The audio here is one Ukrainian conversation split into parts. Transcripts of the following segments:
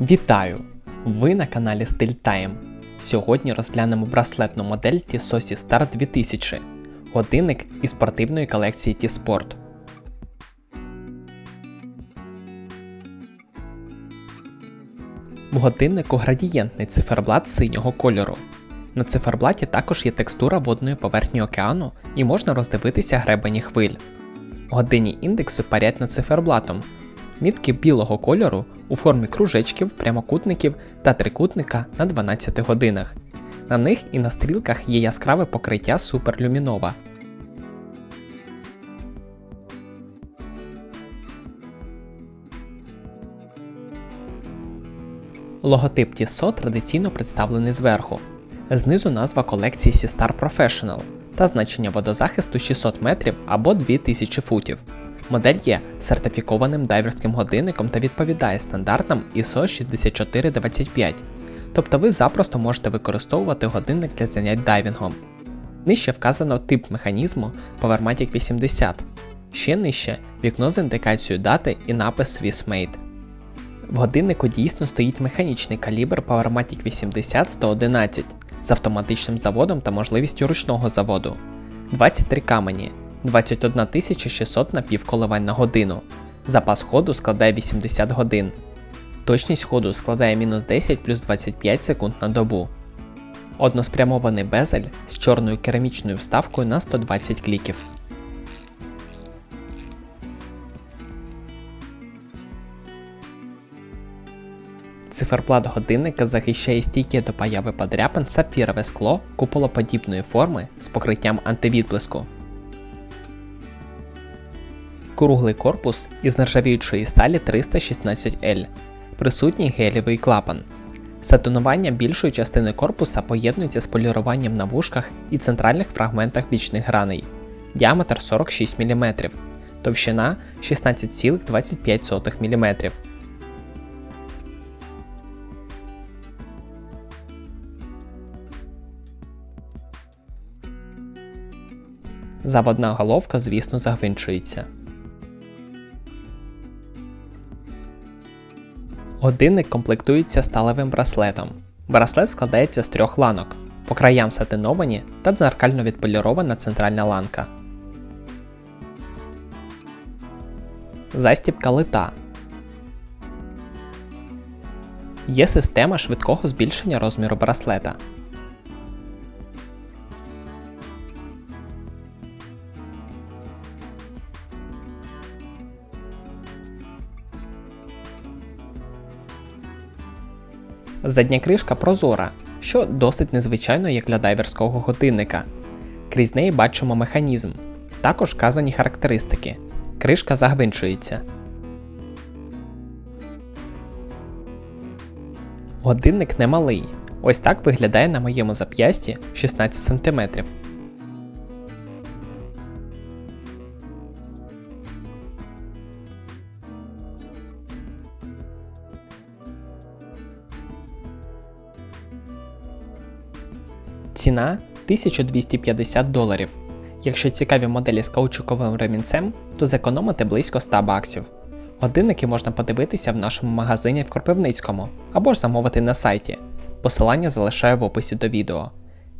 Вітаю! Ви на каналі StyleTime. Сьогодні розглянемо браслетну модель T-Sosi Star 2000, годинник із спортивної колекції T-Sport. В годиннику градієнтний циферблат синього кольору. На циферблаті також є текстура водної поверхні океану і можна роздивитися гребені хвиль. Годинні індекси парять над циферблатом. Мітки білого кольору у формі кружечків, прямокутників та трикутника на 12 годинах. На них і на стрілках є яскраве покриття суперлюмінова. Логотип Tissot традиційно представлений зверху. Знизу назва колекції Seastar Professional та значення водозахисту 600 метрів або 2000 футів. Модель є сертифікованим дайверським годинником та відповідає стандартам ISO 6425, тобто ви запросто можете використовувати годинник для занять дайвінгом. Нижче вказано тип механізму Powermatic 80, ще нижче вікно з індикацією дати і напис Swissmade. В годиннику дійсно стоїть механічний калібр Powermatic 80 111 з автоматичним заводом та можливістю ручного заводу, 23 камені, 21 600 напівколивань на годину. Запас ходу складає 80 годин. Точність ходу складає мінус 10 плюс 25 секунд на добу. Односпрямований безель з чорною керамічною вставкою на 120 кліків. Циферблат годинника захищає стійке до появи подряпин сапфірове скло куполоподібної форми з покриттям антивідблиску. Круглий корпус із нержавіючої сталі 316L. Присутній гелєвий клапан. Сатонування більшої частини корпуса поєднується з поліруванням на вушках і центральних фрагментах бічних граней. Діаметр 46 мм, товщина 16,25 мм. Заводна головка, звісно, загвинчується. Годинник комплектується сталевим браслетом. Браслет складається з трьох ланок. По краям сатиновані та дзеркально відполірована центральна ланка. Застібка лита. Є система швидкого збільшення розміру браслета. Задня кришка прозора, що досить незвичайно як для дайверського годинника. Крізь неї бачимо механізм. Також вказані характеристики. Кришка загвинчується. Годинник немалий. Ось так виглядає на моєму зап'ясті 16 см. Ціна 1250 доларів. Якщо цікаві моделі з каучуковим ремінцем, то зекономите близько 100 баксів. Годинники можна подивитися в нашому магазині в Кропивницькому або ж замовити на сайті. Посилання залишаю в описі до відео.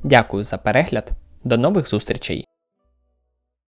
Дякую за перегляд, до нових зустрічей!